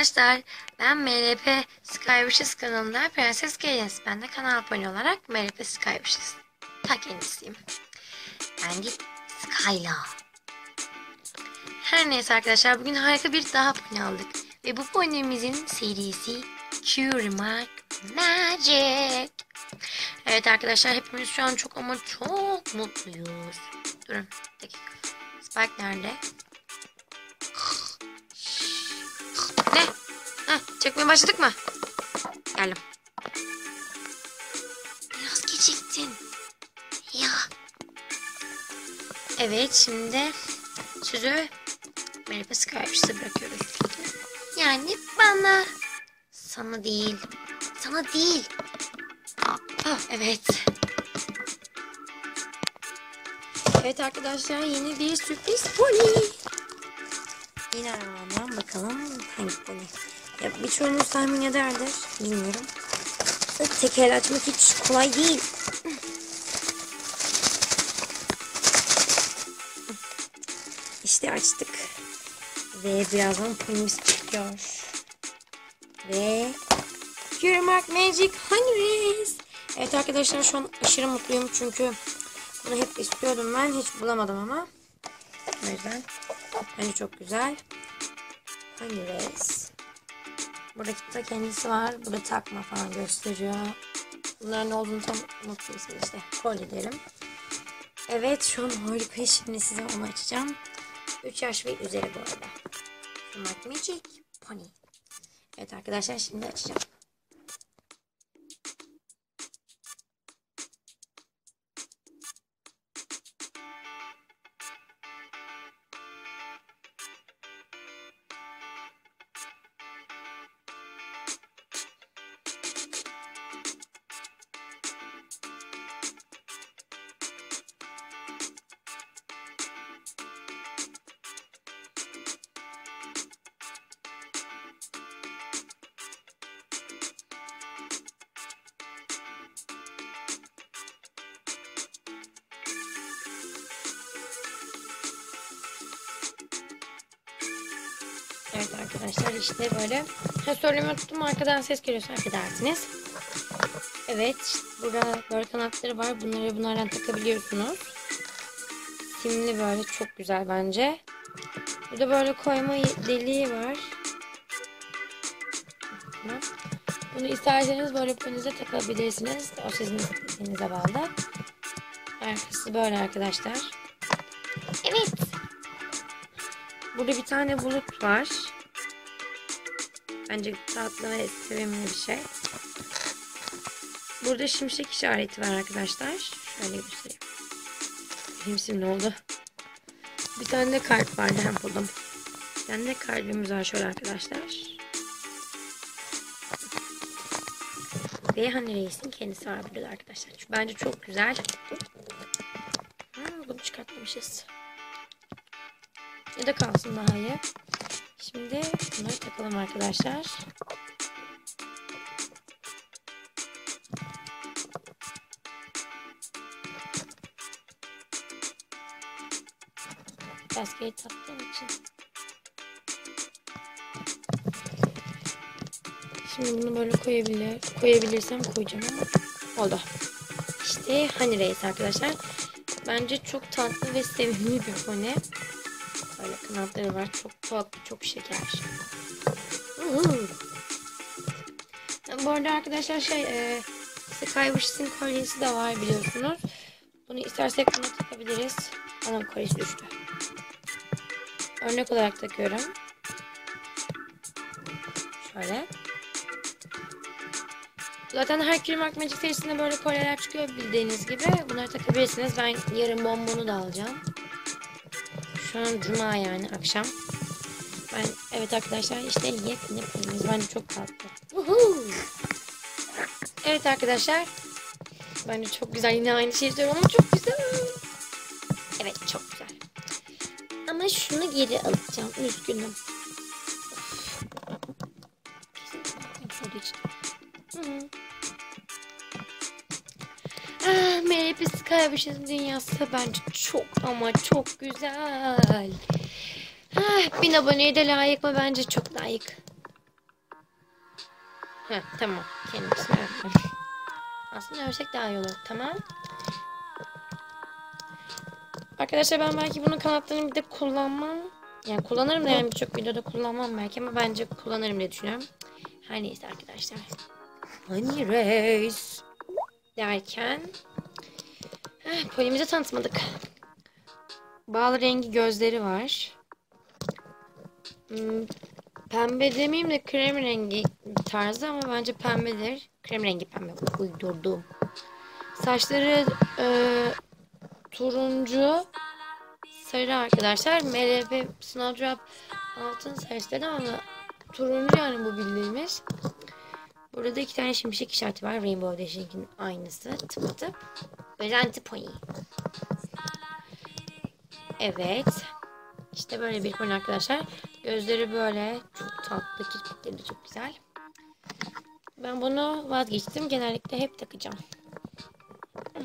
Arkadaşlar ben MLP Skywishers kanalında Prenses Gelins. Ben de kanal abone olarak MLP Skywishers ta kendisiyim. Ben de Skyla. Her neyse arkadaşlar bugün harika bir daha pony aldık. Ve bu ponimizin serisi Curemark Magic. Evet arkadaşlar hepimiz şu an çok ama çok mutluyuz. Durun dakika. Spike nerede? Çekmeye başladık mı? Geldim. Biraz geciktin. Ya. Evet şimdi sözü Merhaba Skype'sı bırakıyoruz. Yani bana. Sana değil. Sana değil. Ah, evet. Evet arkadaşlar yeni bir sürpriz pony. Yine bakalım hangi pony. Ya birçoğunuz tahmin ederdir. Bilmiyorum. Teker açmak hiç kolay değil. İşte açtık. Ve birazdan ponyimiz çıkıyor. Ve Curemark Magic Honeybees. Evet arkadaşlar şu an aşırı mutluyum çünkü bunu hep istiyordum ben. Hiç bulamadım ama. O yüzden bence çok güzel. Honeybees. Burada da kendisi var. Burada takma falan gösteriyor. Bunların ne olduğunu tam unutmuşsun işte. Kolye derim. Evet şu an harika. Şimdi size onu açacağım. 3 yaş ve üzeri bu arada. Magic Pony. Evet arkadaşlar şimdi açacağım. Evet arkadaşlar işte böyle. Ha söylemeyi tuttum arkadan ses geliyorsa affedersiniz. Evet burada böyle kanatları var. Bunları bunlardan takabiliyorsunuz. Simli böyle çok güzel bence. Burada böyle koyma deliği var. Bunu isterseniz böyle önünüze takabilirsiniz. O sizin istediğinize bağlı. Arkası böyle arkadaşlar. Evet. Burada bir tane bulut var. Bence tatlı ve sevimli bir şey. Burada şimşek işareti var arkadaşlar. Şöyle göstereyim. Benim ne oldu? Bir tane de kalp vardı hem buldum. Bir tane de kalbimiz var şöyle arkadaşlar. Ve hani reisin kendisi var burada arkadaşlar. Bence çok güzel. Ha, bunu çıkartmamışız. Ya da kalsın daha iyi. Şimdi bunları takalım arkadaşlar. Maskeyi taktığım için. Şimdi bunu böyle koyabilir, koyabilirsem koyacağım ama oldu. İşte Honey Race arkadaşlar. Bence çok tatlı ve sevimli bir pony. Böyle kanatları var. Çok tatlı, çok şeker. Bu arada arkadaşlar şey e, Skywish'in kolyesi de var biliyorsunuz. Bunu istersek buna takabiliriz. Anam kolyesi düştü. Örnek olarak takıyorum. Şöyle. Zaten her Kirmark Magic serisinde böyle kolyeler çıkıyor bildiğiniz gibi. Bunları takabilirsiniz. Ben yarın bombonu da alacağım. Şu an cuma yani akşam. Ben evet arkadaşlar işte yepyeni filmimiz bence çok tatlı. Evet arkadaşlar. Bence çok güzel. Yine aynı şeyi söylüyorum ama çok güzel. Evet çok güzel. Ama şunu geri alacağım. Üzgünüm. Ah, Mary Skyvish'in dünyası bence çok ama çok güzel. Ah, bin aboneye de layık mı? Bence çok layık. Heh, tamam. Kendisini. Aslında örsek daha iyi olur. Tamam. Arkadaşlar ben belki bunun kanatlarını bir de kullanmam. Yani kullanırım da yani birçok videoda kullanmam belki ama bence kullanırım diye düşünüyorum. Her neyse arkadaşlar. Honey Race derken Heh, polimizi tanıtmadık. Bal rengi gözleri var. Hmm, pembe demeyeyim de krem rengi tarzı ama bence pembedir. Krem rengi pembe uydurdum. Saçları e, turuncu sarı arkadaşlar. MLP Snowdrop altın saç dedim ama turuncu yani bu bildiğimiz. Burada da iki tane şimşek işareti var. Rainbow Dashing'in aynısı. Tıpatıp. Özenti pony. Evet. İşte böyle bir pony arkadaşlar. Gözleri böyle. Çok tatlı. Kirpikleri de çok güzel. Ben bunu vazgeçtim. Genellikle hep takacağım. Hı,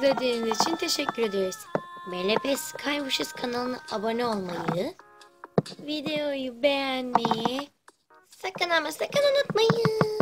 izlediğiniz için teşekkür ederiz. MLP Skywishers kanalına abone olmayı, videoyu beğenmeyi sakın ama sakın unutmayın.